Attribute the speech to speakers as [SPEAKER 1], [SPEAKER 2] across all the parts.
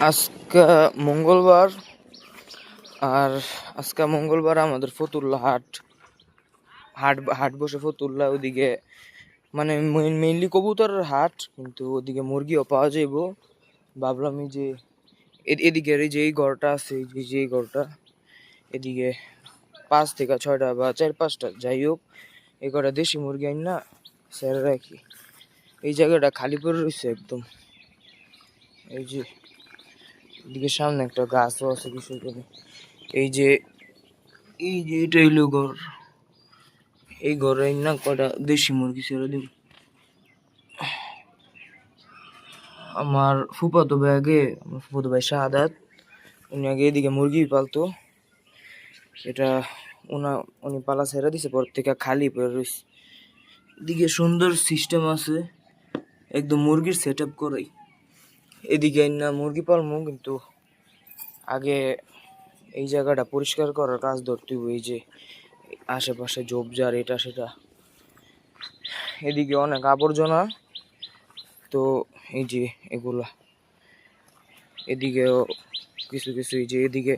[SPEAKER 1] আজকে মঙ্গলবার, আর আজকে মঙ্গলবার আমাদের ফতুল্লা হাট। হাট হাট বসে ফতুল্লা, ওদিকে মানে মেইনলি কবুতরের হাট, কিন্তু ওদিকে মুরগিও পাওয়া যাইব। ভাবলাম যে এদিকে এই যে এই ঘরটা আছে যে- ঘরটা, এদিকে পাঁচ থেকে ছয়টা বা চার পাঁচটা, যাই হোক, এই কটা দেশি মুরগি আইন না স্যার রাখি। এই জায়গাটা খালি পড়ে রয়েছে একদম। এই যে এদিকে সামনে একটা গাছও আছে কিছু করে এই যে এই যে এটা হইল ঘর। এই ঘরে না কটা দেশি মুরগি ছেড়ে দিব আমার ফুফাতো ভাই আগে আমার ফুফাতো ভাই শাহাদাত উনি আগে এদিকে মুরগি পালতো। এটা ওনা উনি পালা ছেড়ে দিছে, পর থেকে খালি পড়ে রয়েছে এদিকে সুন্দর সিস্টেম আছে, একদম মুরগির সেট আপ করাই। এদিকে না মুরগি পালমু, কিন্তু আগে এই জায়গাটা পরিষ্কার করার কাজ ধরতে এই যে আশেপাশে ঝোপঝাড় এটা সেটা। এদিকে অনেক আবর্জনা, তো এই যে এগুলা। এদিকেও কিছু কিছু এই যে এদিকে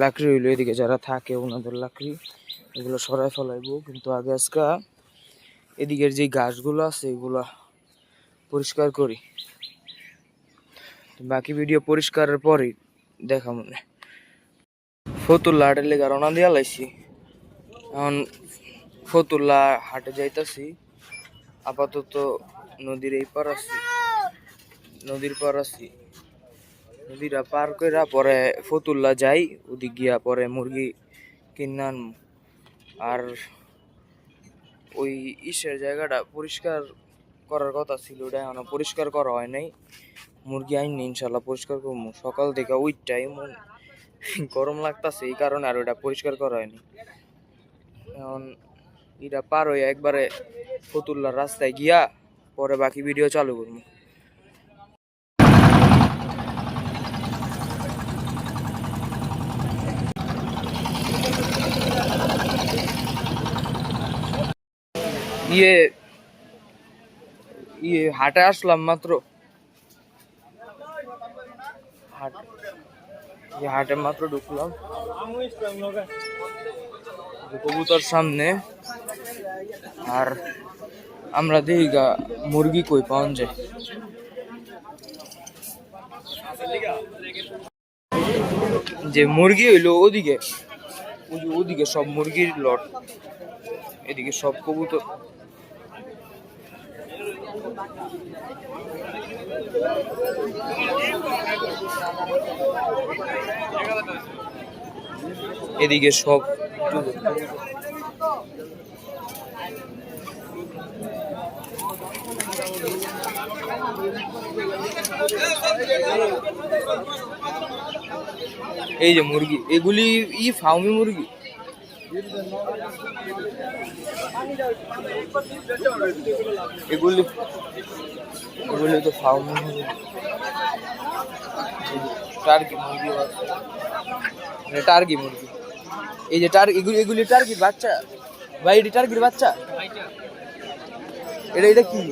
[SPEAKER 1] লাকড়ি হইল, এদিকে যারা থাকে ওনাদের লাকড়ি, এগুলো সরাই ফেলাইবো। কিন্তু আগে আজকা এদিকের যে গাছগুলো আছে, এগুলা পরিষ্কার করি। বাকি ভিডিও পরিষ্কারের পরেই দেখা মনে। ফতুল্লা হাটের লেগে রওনা দিয়া লাইছি। এখন ফতুল্লা হাটে যাইতাছি। আপাতত নদীর এই পার আছি। নদীর পার আছি। নদীটা পার কইরা পরে ফতুল্লা যাই, ওদিক গিয়া পরে মুরগি কিনান আর ওই ইসের জায়গাটা পরিষ্কার করার কথা ছিল, ওটা এখনও পরিষ্কার করা হয় নাই। মুরগি আইনি ইনশাল্লাহ পরিষ্কার করব। সকাল থেকে ওই টাইম গরম লাগতাছে, এই কারণে আর ওটা পরিষ্কার করা হয়নি। এখন এটা পার হয়ে একবারে ফতুল্লার রাস্তায় গিয়া পরে বাকি ভিডিও চালু করব। ইয়ে ইয়ে হাটে আসলাম মাত্র। হাট। যে হাটে মাত্র ঢুকলাম। কবুতর সামনে। আর আমরা দেখি গা, মুরগি কই পাওয়া যায়। যে মুরগি হইল ওদিকে। ওদিকে সব মুরগির লট। এদিকে সব কবুতর। এদিকে সব এই যে মুরগি এগুলি ই ফাউমি মুরগি? এগুলি এগুলি তো টার্কি মুরগি এটা টার্কি মুরগি এই যে টার এগুলি এগুলি টার্কির বাচ্চা? ভাই এটি টার্কির বাচ্চা? এটা এটা কি?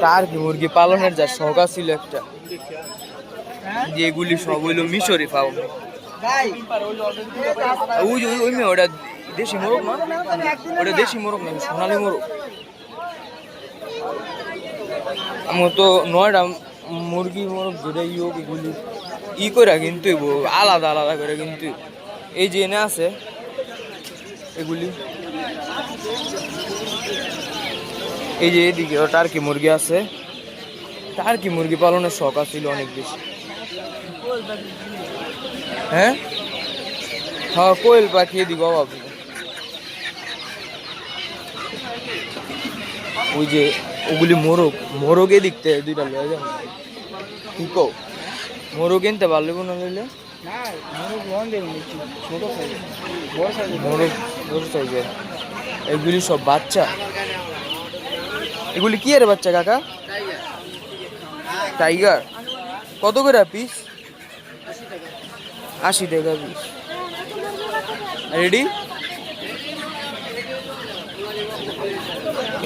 [SPEAKER 1] টার্কি মুরগি পালনের যা শখ ছিল একটা। যে এগুলি সব হইল মিশরে ফাউমি ওই ওই- ওটা দেশি মোরগ? না ওটা দেশি মোরগ না, সোনালি মোরগ। আমার তো নয়টা মুরগি মোরগ যেটাই হোক এগুলি ই করে কিন্তু আলাদা আলাদা করে কিন্তু এই যে এনে আছে, এগুলি। এই যে এদিকে টার্কি মুরগি আছে। টার্কি মুরগি পালনের শখ আছিল অনেক বেশি। হ্যাঁ? হ্যাঁ কোয়েল পাখি এদিকে অভাব। ওই যে ওগুলি মোরগ মোরগ দেখতে দুইটা লয়ে যাব মোরগ কিনতে পারলে না লইলে? এগুলি সব বাচ্চা? এগুলি কি এর বাচ্চা কাকা? টাইগার। কত করে পিস? আশি টাকা। পিস। রেডি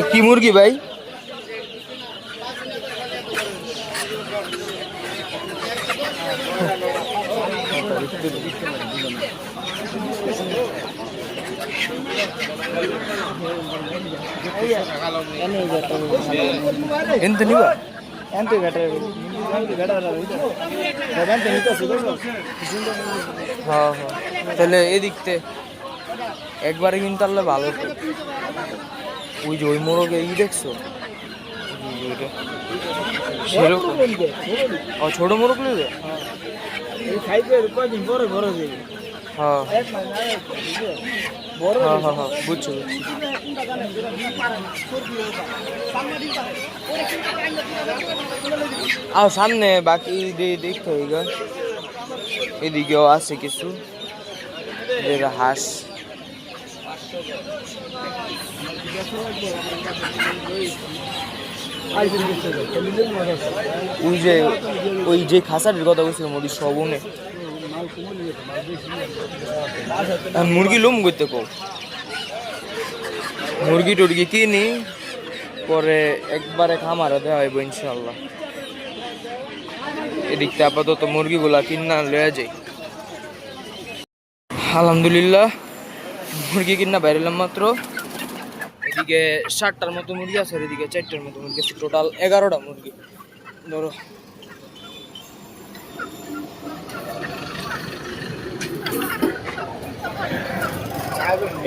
[SPEAKER 1] কি মুরগি ভাই? ఎంత నీవా
[SPEAKER 2] ఎంత గట్టారు
[SPEAKER 1] হ্যাঁ, হ্যাঁ। এদিকতে একবারে কিন্তু পারলে ভালো ওই যে ওই মোড়কে ই দেখছ। সেরকম। ও, ছোট মোড়ক নেবে হ্যাঁ। হ্যাঁ হ্যাঁ হ্যাঁ আর সামনে বাকি দেখতে হবে। এদিকেও আছে কিছু। হাঁস। ওই যে ওই যে খাসাটির কথা বলছিলাম ওই সবনে মুরগি লোম করতে কো মুরগি টুরগি কিনি, পরে একবারে খামারে দেওয়া হইব ইনশাল্লাহ এদিকতে আপাতত মুরগিগুলা কিনা লয়ে যাই। আলহামদুলিল্লাহ। মুরগি কিনা বাইরেলাম মাত্র। এদিকে ষাটটার মতো মুরগি আছে, আর এদিকে চারটার মতো মুরগি আছে। টোটাল এগারোটা মুরগি। ধরো।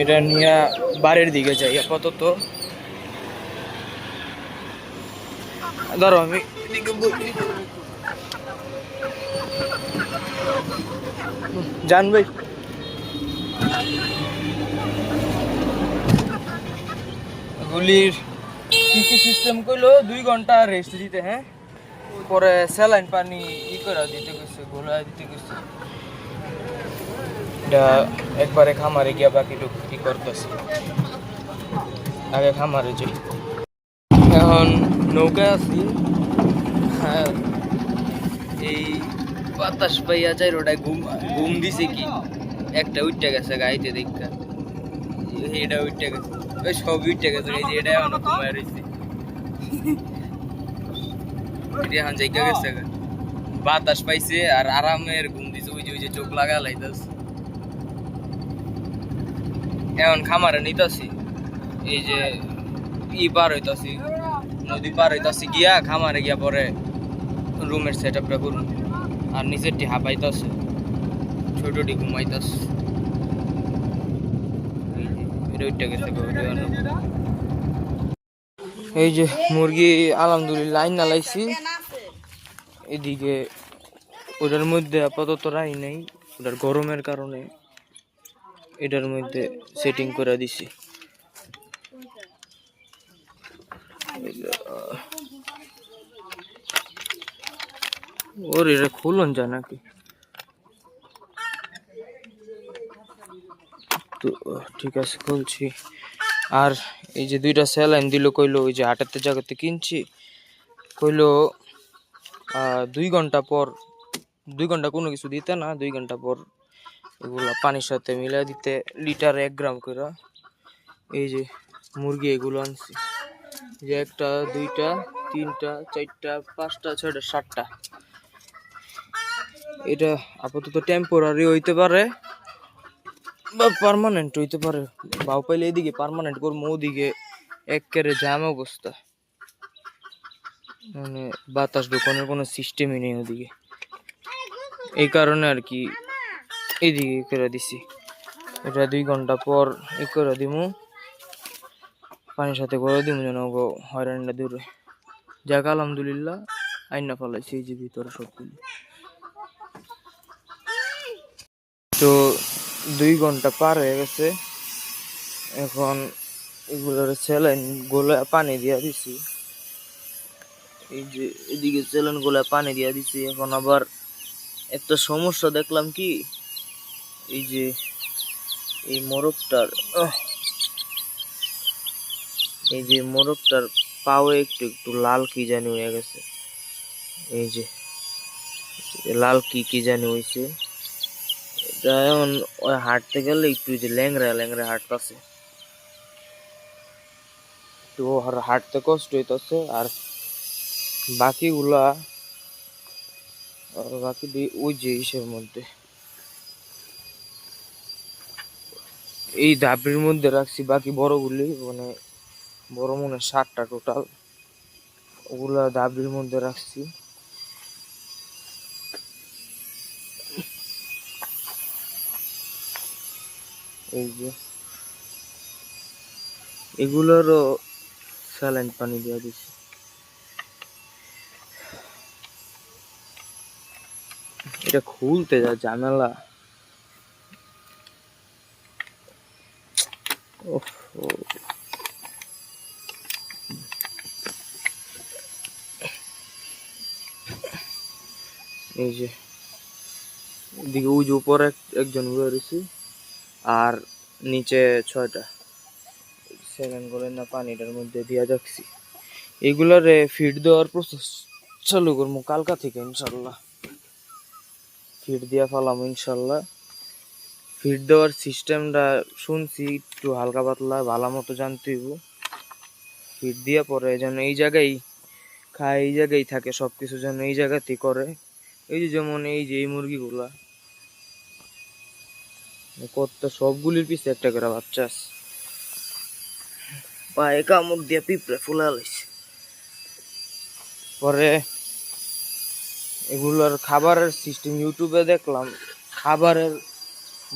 [SPEAKER 1] এটা নিয়ে বাড়ির দিকে যাই আপাতত। ধরো আমি এদিকে বলি। যান ভাই গুলির কি কি সিস্টেম করল দুই ঘণ্টা রেস্ট দিতে হ্যাঁ? পরে স্যালাইন পানি ই করে দিতে গেছে গোলা দিতে গেছে এটা একবারে খামারে গিয়া বাকিটুকু কি করতেছে। আগে খামারে যাই। এখন নৌকায় আছি। এই বাতাস পাইয়া যাই ওটায় ঘুম ঘুম দিছে কি? একটা উঠতে গেছে গাইতে দেখা এটা উঠতে গেছে। ওই সব উঠতে গেছে এই এটা এখনও ঘুমায় রয়েছে এটা এখন জায়গা গেছে বাতাস পাইছে আর আরামের ঘুম দিছে। ওই যে ওই যে চোখ লাগা লাইতাছে। এখন খামারে নিতাছি। এই যে ই পার হইতাছি, নদী পার হইতাছি গিয়া খামারে গিয়া পরে রুমের সেট আপটা করুন। আর নিচেরটি হাঁপাইতাছে। ছোটটি ঘুমাইতাছে। এই যে মুরগি আলহামদুলিল্লাহ লাইন নালাইছি এদিকে ওটার মধ্যে আপাতত রাই নেই, ওটার গরমের কারণে এটার মধ্যে সেটিং করে দিছি। ওর, এটা খুলন যা নাকি? তো, ঠিক আছে, খুলছি। আর এই যে দুইটা স্যালাইন দিল, কইলো ওই যে হাটের জায়গাতে কিনছি। কইলো দুই ঘণ্টা পর, দুই ঘণ্টা কোনো কিছু দিতে না, দুই ঘণ্টা পর এগুলো পানির সাথে মিলাই দিতে, লিটার এক গ্রাম করে এই যে মুরগি এগুলো আনছি। যে একটা, দুইটা, তিনটা, চারটা, পাঁচটা, ছয়টা, সাতটা। এটা আপাতত টেম্পোরারি হইতে পারে। বা পার্মানেন্ট হইতে পারে। বাউ পাইলে এদিকে পার্মানেন্ট করব ওদিকে একেবারে জ্যাম অবস্থা মানে বাতাস ঢোকানোর কোনো সিস্টেমই নেই ওদিকে। এই কারণে আর কি এদিকে করে দিছি। এটা দুই ঘণ্টা পর ই করে দিমু। পানির সাথে করে দিমু যেন হয়রানিটা দূরে। যাক, আলহামদুলিল্লাহ, আইনা ফেলাইছি এই যে ভিতরে সবগুলো। তো দুই ঘণ্টা পার হয়ে গেছে। এখন এগুলোর স্যালাইন গোলা পানি দিয়া দিছি। এই যে এদিকে স্যালাইন গোলা পানি দিয়া দিছি, এখন আবার একটা সমস্যা দেখলাম কি? এই যে এই মোরগটার এই যে মোরগটার পাও একটু একটু লাল কি জানি হয়ে গেছে। এই যে, লাল কি কি জানি হয়েছে এখন ওই হাঁটতে গেলে একটু যে ল্যাংরা ল্যাংরা হাঁটতেছে তো ওর হাঁটতে কষ্ট হইতেছে আর বাকিগুলা বাকি ওই যে ইসের মধ্যে। এই ডাবরির মধ্যে রাখছি, বাকি বড়গুলি মানে বড় মনে ষাটটা টোটাল ওগুলা ডাবরির মধ্যে রাখছি। এই যে। এগুলোরও স্যালাইন পানি দেওয়া দিছি। এটা খুলতে যা জানালা। ওহ এই যে। এদিকে ওই যে উপরে একজন রয়েছে। আর নিচে ছয়টা। সেকেন্ড করে না পানিটার মধ্যে দিয়া যাচ্ছি। এগুলারে ফিড দেওয়ার প্রসেস চালু করব কালকা থেকে, ইনশাল্লাহ। ফিড দিয়া ফেলাম, ইনশাল্লাহ। ফিড দেওয়ার সিস্টেমটা শুনছি, একটু হালকা পাতলা, ভালো মতো জানতে হইব। ফিড দিয়া পরে যেন এই জায়গায় খায়, এই জায়গায় থাকে সব কিছু যেন এই জায়গাতেই করে। এই যে যেমন এই যে এই মুরগিগুলা কত সবগুলির পিছে একটা করে বাচ্চা আছে। পায়ে কামড় দিয়ে পিঁপড়ে ফুলা লাইছে। পরে এগুলোর খাবারের সিস্টেম ইউটিউবে দেখলাম, খাবারের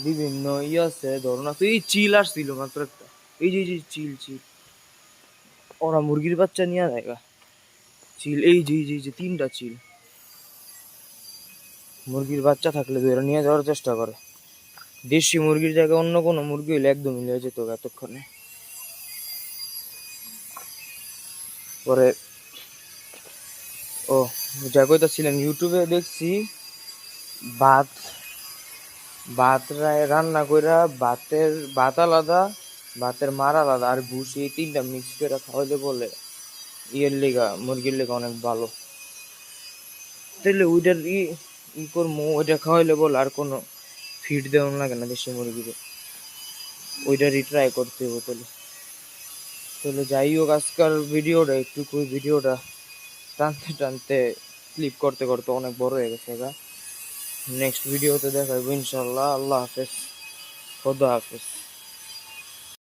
[SPEAKER 1] বিভিন্ন ইয়ে আছে ধরুন আছে এই চিল আসছিল মাত্র একটা। এই যে চিল চিল। ওরা মুরগির বাচ্চা নিয়ে দেখা চিল, এই যে এই যে এই যে, তিনটা চিল। মুরগির বাচ্চা থাকলে ধরে নিয়ে যাওয়ার চেষ্টা করে। দেশি মুরগির জায়গায় অন্য কোনো মুরগি হলে একদম মিলে যেত এতক্ষণে। পরে, ও, যা কইতাছিলাম, ইউটিউবে দেখছি, ভাত ভাতরা রান্না কইরা ভাতের, ভাত আলাদা, ভাতের মার আলাদা, আর ভুসি এই তিনটা মিক্স করে খাওয়াইলে বলে ইয়ের লেগা, মুরগির লেগা অনেক ভালো। তাহলে ওইটার ই ই করব ওইটা খাওয়াইলে বলে আর কোনো ফিড দেওয়া লাগে না দেশি মুরগিকে। ওইটা রিট্রাই করতে হবে তাহলে। তাহলে যাই হোক, আজকাল ভিডিওটা, একটু ভিডিওটা টানতে টানতে ক্লিপ করতে করতে অনেক বড় হয়ে গেছে গা। নেক্সট ভিডিওতে দেখাবো ইনশাল্লাহ আল্লাহ হাফেজ। খোদা হাফেজ।